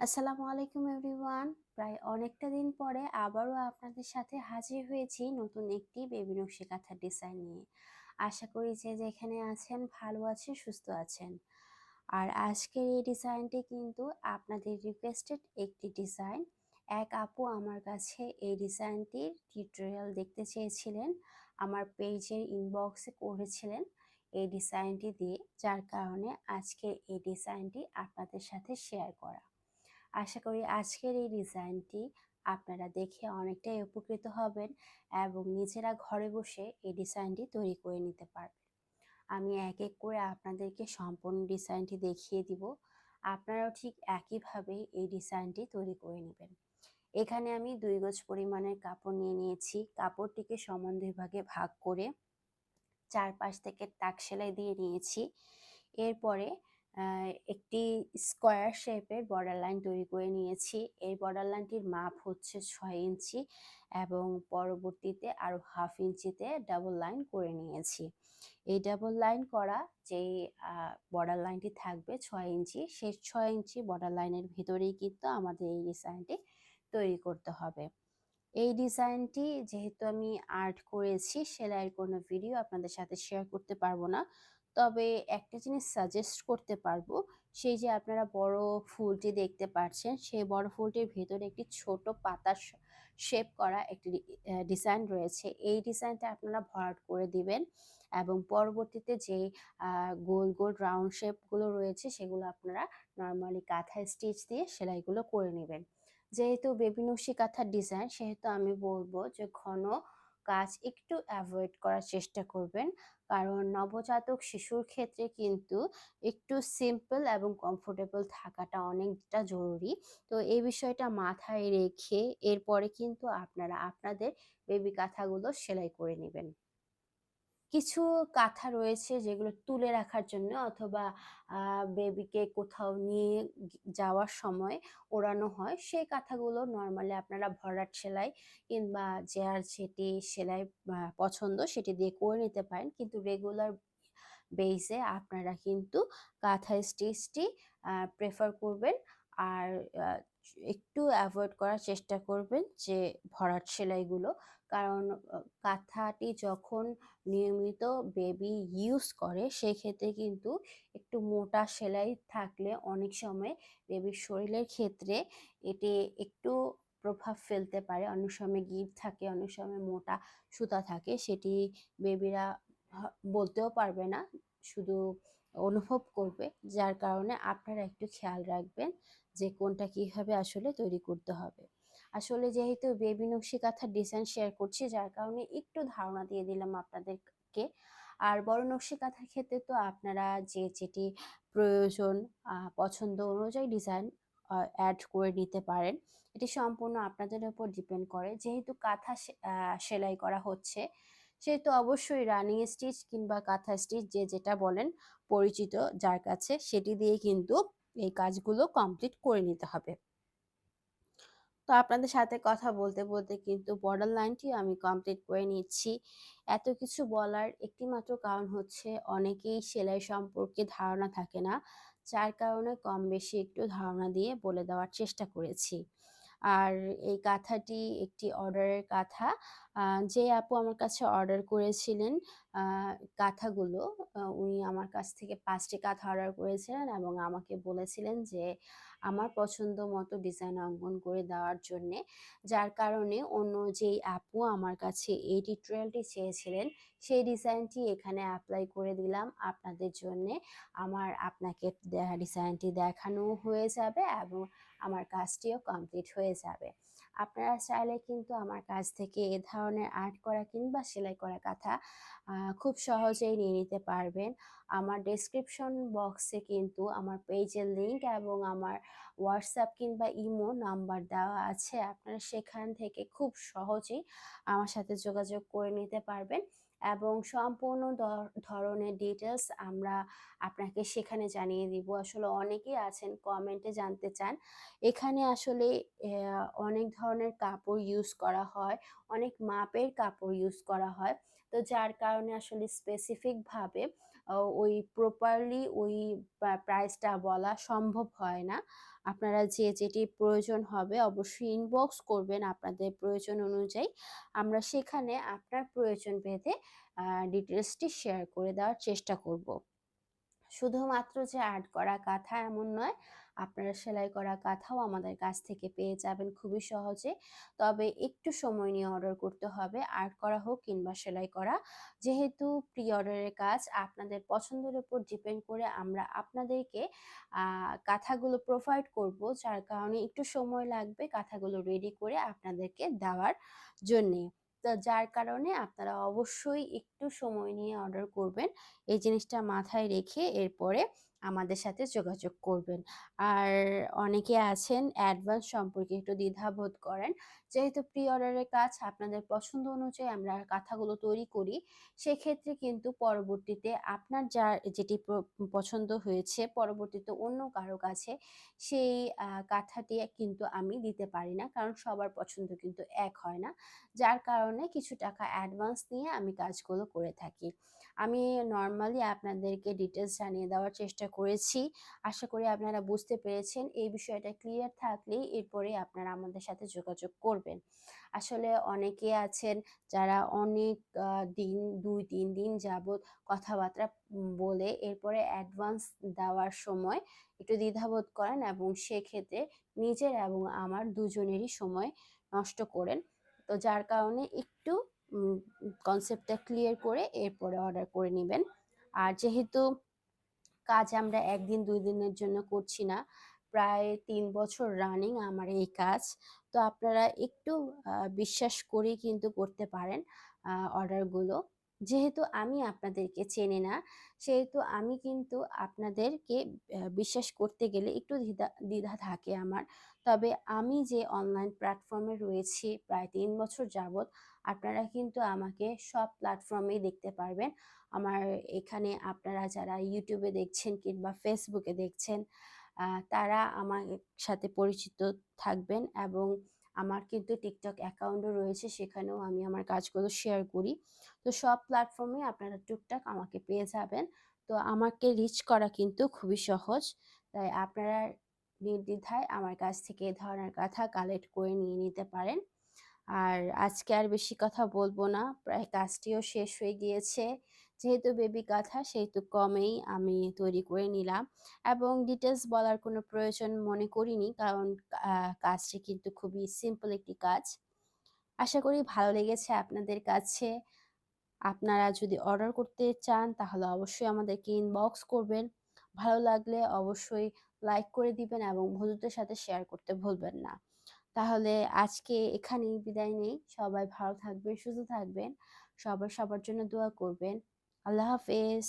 আসসালামু আলাইকুম এভরিওয়ান। প্রায় অনেকটা দিন পরে আবারও আপনাদের সাথে হাজির হয়েছি নতুন একটি বেবি নকশি কাঁথার ডিজাইন নিয়ে। আশা করি যে যেখানে আছেন ভালো আছেন, সুস্থ আছেন। আর আজকের এই ডিজাইনটি কিন্তু আপনাদের রিকোয়েস্টেড একটি ডিজাইন। এক আপু আমার কাছে এই ডিজাইনটির টিউটোরিয়াল দেখতে চেয়েছিলেন, আমার পেজের ইনবক্সে করেছিলেন এই ডিজাইনটি দিয়ে, যার কারণে আজকে এই ডিজাইনটি আপনাদের সাথে শেয়ার করা। আশা করি আজকের এই ডিজাইনটি আপনারা দেখে অনেকটাই উপকৃত হবেন এবং নিজেরা ঘরে বসে এই ডিজাইনটি তৈরি করে নিতে পারবেন। আমি এক এক করে আপনাদেরকে সম্পূর্ণ ডিজাইনটি দেখিয়ে দিব। আপনারাও ঠিক একইভাবে এই ডিজাইনটি তৈরি করে নেবেন। এখানে আমি দুই গজ পরিমাণের কাপড় নিয়ে নিয়েছি। কাপড়টিকে সমান দুই ভাগে ভাগ করে চারপাশ থেকে তাক সেলাই দিয়ে নিয়েছি। এরপরে একটি স্কোয়ার শেপের বর্ডার লাইন তৈরি করে নিয়েছি। এই বর্ডার লাইনটির মাপ হচ্ছে ছয় ইঞ্চি এবং পরবর্তীতে আরও হাফ ইঞ্চিতে ডাবল লাইন করে নিয়েছি। এই ডাবল লাইন করা যেই বর্ডার লাইনটি থাকবে ছয় ইঞ্চি, সেই ছয় ইঞ্চি বর্ডার লাইনের ভিতরেই কিন্তু আমাদের এই ডিজাইনটি তৈরি করতে হবে। এই ডিজাইনটি যেহেতু আমি আর্ট করেছি, সেলাইয়ের কোনো ভিডিও আপনাদের সাথে শেয়ার করতে পারব না। তবে একটা জিনিস সাজেস্ট করতে পারব, সেই যে আপনারা বড় ফুলটি দেখতে পাচ্ছেন সেই বড় ফুলটির ভেতরে একটি ছোট পাতার শেপ করা একটি ডিজাইন রয়েছে। এই ডিজাইনটা আপনারা ভরাট করে দিবেন এবং পরবর্তীতে যে গোল গোল রাউন্ড শেপগুলো রয়েছে, সেগুলো আপনারা নর্মালি কাঁথা স্টিচ দিয়ে সেলাইগুলো করে নেবেন। যেহেতু বেবি কাঁথার ডিজাইন সেহেতু আমি বলব যে ঘন কাজ একটু অ্যাভয়েড করার চেষ্টা করবেন। কারণ নবজাতক শিশুর ক্ষেত্রে কিন্তু একটু সিম্পল এবং কমফোর্টেবল থাকাটা অনেকটা জরুরি। তো এই বিষয়টা মাথায় রেখে এরপরে কিন্তু আপনারা আপনাদের বেবি কাঁথাগুলো সেলাই করে নেবেন। কিছু কাঁথা রয়েছে যেগুলো তুলে রাখার জন্য অথবা বেবিকে কোথাও নিয়ে যাওয়ার সময় ওড়ানো হয়। সেই কাঁথাগুলো নর্মালি আপনারা ভরাট সেলাই কিংবা যার যেটি সেলাই পছন্দ সেটি দিয়ে করে নিতে পারেন। কিন্তু রেগুলার বেসে আপনারা কিন্তু কাঁথা স্টিচটি প্রেফার করবেন। আর একটু অ্যাভয়েড করার চেষ্টা করবেন যে ভরাট সেলাইগুলো কারণ কাঁথাটি যখন নিয়মিত বেবি ইউজ করে, সেক্ষেত্রে কিন্তু একটু মোটা সেলাই থাকলে অনেক সময় বেবির শরীরের ক্ষেত্রে এটি একটু প্রভাব ফেলতে পারে। অনেক সময় গিট থাকে, অনেক সময় মোটা সুতা থাকে, সেটি বেবিরা বলতেও পারবে না, শুধু অনুভব করবে। যার কারণে আপনারা একটু খেয়াল রাখবেন যে কোনটা কীভাবে আসলে তৈরি করতে হবে। আসলে যেহেতু বেবি নকশি কাঁথার ডিজাইন শেয়ার করছি, যার কারণে একটু ধারণা দিয়ে দিলাম আপনাদেরকে। আর বড় নকশি কাঁথার ক্ষেত্রে তো আপনারা যে যেটি প্রয়োজন পছন্দ অনুযায়ী ডিজাইন অ্যাড করে নিতে পারেন। এটি সম্পূর্ণ আপনাদের উপর ডিপেন্ড করে। যেহেতু কাঁথা সেলাই করা হচ্ছে, সেহেতু অবশ্যই রানিং স্টিচ কিংবা কাঁথা স্টিচ যে যেটা বলেন পরিচিত যার কাছে, সেটি দিয়ে কিন্তু এই কাজগুলো কমপ্লিট করে নিতে হবে। তো আপনাদের সাথে কথা বলতে বলতে কিন্তু বর্ডার লাইনটি আমি কমপ্লিট করে নিচ্ছি এত কিছু বলার একটিমাত্র কারণ হচ্ছে অনেকেই সেলাই সম্পর্কে ধারণা থাকে না, যার কারণে কম বেশি একটু ধারণা দিয়ে বলে দেওয়ার চেষ্টা করেছি। আর এই কাঁথাটি একটি অর্ডারের কাঁথা যে আপু আমার কাছে অর্ডার করেছিলেন কাঁথাগুলো উনি আমার কাছ থেকে পাঁচটি কাঁথা অর্ডার করেছিলেন এবং আমাকে বলেছিলেন যে, আমার পছন্দ মতো ডিজাইন অঙ্কন করে দেওয়ার জন্যে। যার কারণে অন্য যেই আপু আমার কাছে এই টিউটোরিয়ালটি চেয়েছিলেন, সেই ডিজাইনটি এখানে অ্যাপ্লাই করে দিলাম। আপনাদের জন্যে আমার আপনাকে ডিজাইনটি দেখানো হয়ে যাবে এবং আমার কাজটিও কমপ্লিট হয়ে যাবে। আপনারা চাইলে কিন্তু আমার কাছ থেকে এ ধরনের আর্ট করা কিংবা সেলাই করা কাঁথা খুব সহজেই নিয়ে নিতে পারবেন। আমার ডেসক্রিপশন বক্সে কিন্তু আমার পেজের লিঙ্ক এবং আমার হোয়াটসঅ্যাপ কিংবা ইমো নাম্বার দেওয়া আছে। আপনারা সেখান থেকে খুব সহজেই আমার সাথে যোগাযোগ করে নিতে পারবেন। এবং সম্পূর্ণ ধরনের ডিটেলস আমরা আপনাকে সেখানে জানিয়ে দিব। আসলে অনেকেই আছেন কমেন্টে জানতে চান। এখানে আসলে অনেক ধরনের কাপড় ইউজ করা হয়, অনেক মাপের কাপড় ইউজ করা হয়। তো যার কারণে আসলে স্পেসিফিকভাবে ওই প্রপারলি ওই প্রাইসটা বলা সম্ভব হয় না। আপনারা যে যেটি প্রয়োজন হবে অবশ্যই ইনবক্স করবেন আপনাদের প্রয়োজন অনুযায়ী। আমরা সেখানে আপনার প্রয়োজন ভেদে ডিটেলসটি শেয়ার করে দেওয়ার চেষ্টা করব। শুধুমাত্র যে আর্ট করা কাঁথা এমন নয়, আপনারা সেলাই করা কাঁথাও আমাদের কাছ থেকে পেয়ে যাবেন খুবই সহজে। তবে একটু সময় নিয়ে অর্ডার করতে হবে আর্ট করা হোক কিংবা সেলাই করা। যেহেতু প্রি অর্ডারের কাজ, আপনাদের পছন্দের উপর ডিপেন্ড করে আমরা আপনাদেরকে কাঁথাগুলো প্রোভাইড করব, যার কারণে একটু সময় লাগবে কাঁথাগুলো রেডি করে আপনাদেরকে দেওয়ার জন্যে। যার কারণে আপনারা অবশ্যই একটু সময় নিয়ে অর্ডার করবেন। এই জিনিসটা মাথায় রেখে এরপরে আমাদের সাথে যোগাযোগ করবেন। আর অনেকে আছেন অ্যাডভান্স সম্পর্কে একটু দ্বিধাবোধ করেন। যেহেতু প্রি অর্ডারের কাজ আপনাদের পছন্দ অনুযায়ী আমরা কাঁথাগুলো তৈরি করি, সেক্ষেত্রে কিন্তু পরবর্তীতে আপনার যার যেটি পছন্দ হয়েছে পরবর্তীতে অন্য কারও কাছে সেই কাঁথাটি কিন্তু আমি দিতে পারি না। কারণ সবার পছন্দ কিন্তু এক হয় না। যার কারণে কিছু টাকা অ্যাডভান্স নিয়ে আমি কাজগুলো করে থাকি। আমি নর্মালি আপনাদেরকে ডিটেলস জানিয়ে দেওয়ার চেষ্টা করেছি। আশা করি আপনারা বুঝতে পেরেছেন। এই বিষয়টা ক্লিয়ার থাকলেই এরপরে আপনারা আমাদের সাথে যোগাযোগ করবেন। আসলে অনেকে আছেন যারা অনেক দিন, দুই, তিন দিন যাবৎ কথাবার্তা বলে এরপরে অ্যাডভান্স দেওয়ার সময় একটু দ্বিধাবোধ করেন এবং সেক্ষেত্রে নিজের এবং আমার দুজনেরই সময় নষ্ট করেন। তো যার কারণে একটু কনসেপ্টটা ক্লিয়ার করে এরপরে অর্ডার করে নেবেন। আর যেহেতু কাজ আমরা একদিন, দুই দিনের জন্য করছি না। প্রায় তিন বছর রানিং আমার এই কাজ। তো আপনারা একটু বিশ্বাস করেই কিন্তু করতে পারেন অর্ডারগুলো যেহেতু আমি আপনাদেরকে চেনে না, সেহেতু আমি কিন্তু আপনাদেরকে বিশ্বাস করতে গেলে একটু দ্বিধা দ্বিধা থাকে আমার। তবে আমি যে অনলাইন প্ল্যাটফর্মে রয়েছি প্রায় তিন বছর যাবৎ, আপনারা কিন্তু আমাকে সব প্ল্যাটফর্মেই দেখতে পারবেন। আমার এখানে আপনারা যারা ইউটিউবে দেখছেন কিংবা ফেসবুকে দেখছেন তারা আমার সাথে পরিচিত থাকবেন এবং আমার কিন্তু টিকটক অ্যাকাউন্টও রয়েছে, সেখানেও আমি আমার কাজগুলো শেয়ার করি। তো সব প্ল্যাটফর্মে আপনারা টুকটাক আমাকে পেয়ে যাবেন। তো আমাকে রিচ করা কিন্তু খুবই সহজ। তাই আপনারা নির্দ্বিধায় আমার কাছ থেকে এ ধরনের কথা কালেক্ট করে নিয়ে নিতে পারেন। আর আজকে আর বেশি কথা বলব না। প্রায় কাজটিও শেষ হয়ে গিয়েছে। যেহেতু বেবি কাঁথা সেহেতু কমেই আমি তৈরি করে নিলাম। এবং ডিটেলস বলার কোনো প্রয়োজন মনে করিনি, কারণ কাজটি কিন্তু খুবই সিম্পল একটি কাজ। আশা করি ভালো লেগেছে আপনাদের কাছে। আপনারা যদি অর্ডার করতে চান, তাহলে অবশ্যই আমাদেরকে ইনবক্স করবেন। ভালো লাগলে অবশ্যই লাইক করে দিবেন এবং বন্ধুদের সাথে শেয়ার করতে ভুলবেন না। তাহলে আজকে এখানেই বিদায় নেই। সবাই ভালো থাকবেন, সুস্থ থাকবেন। সবাই সবার জন্য দোয়া করবেন। আল্লাহ হাফেজ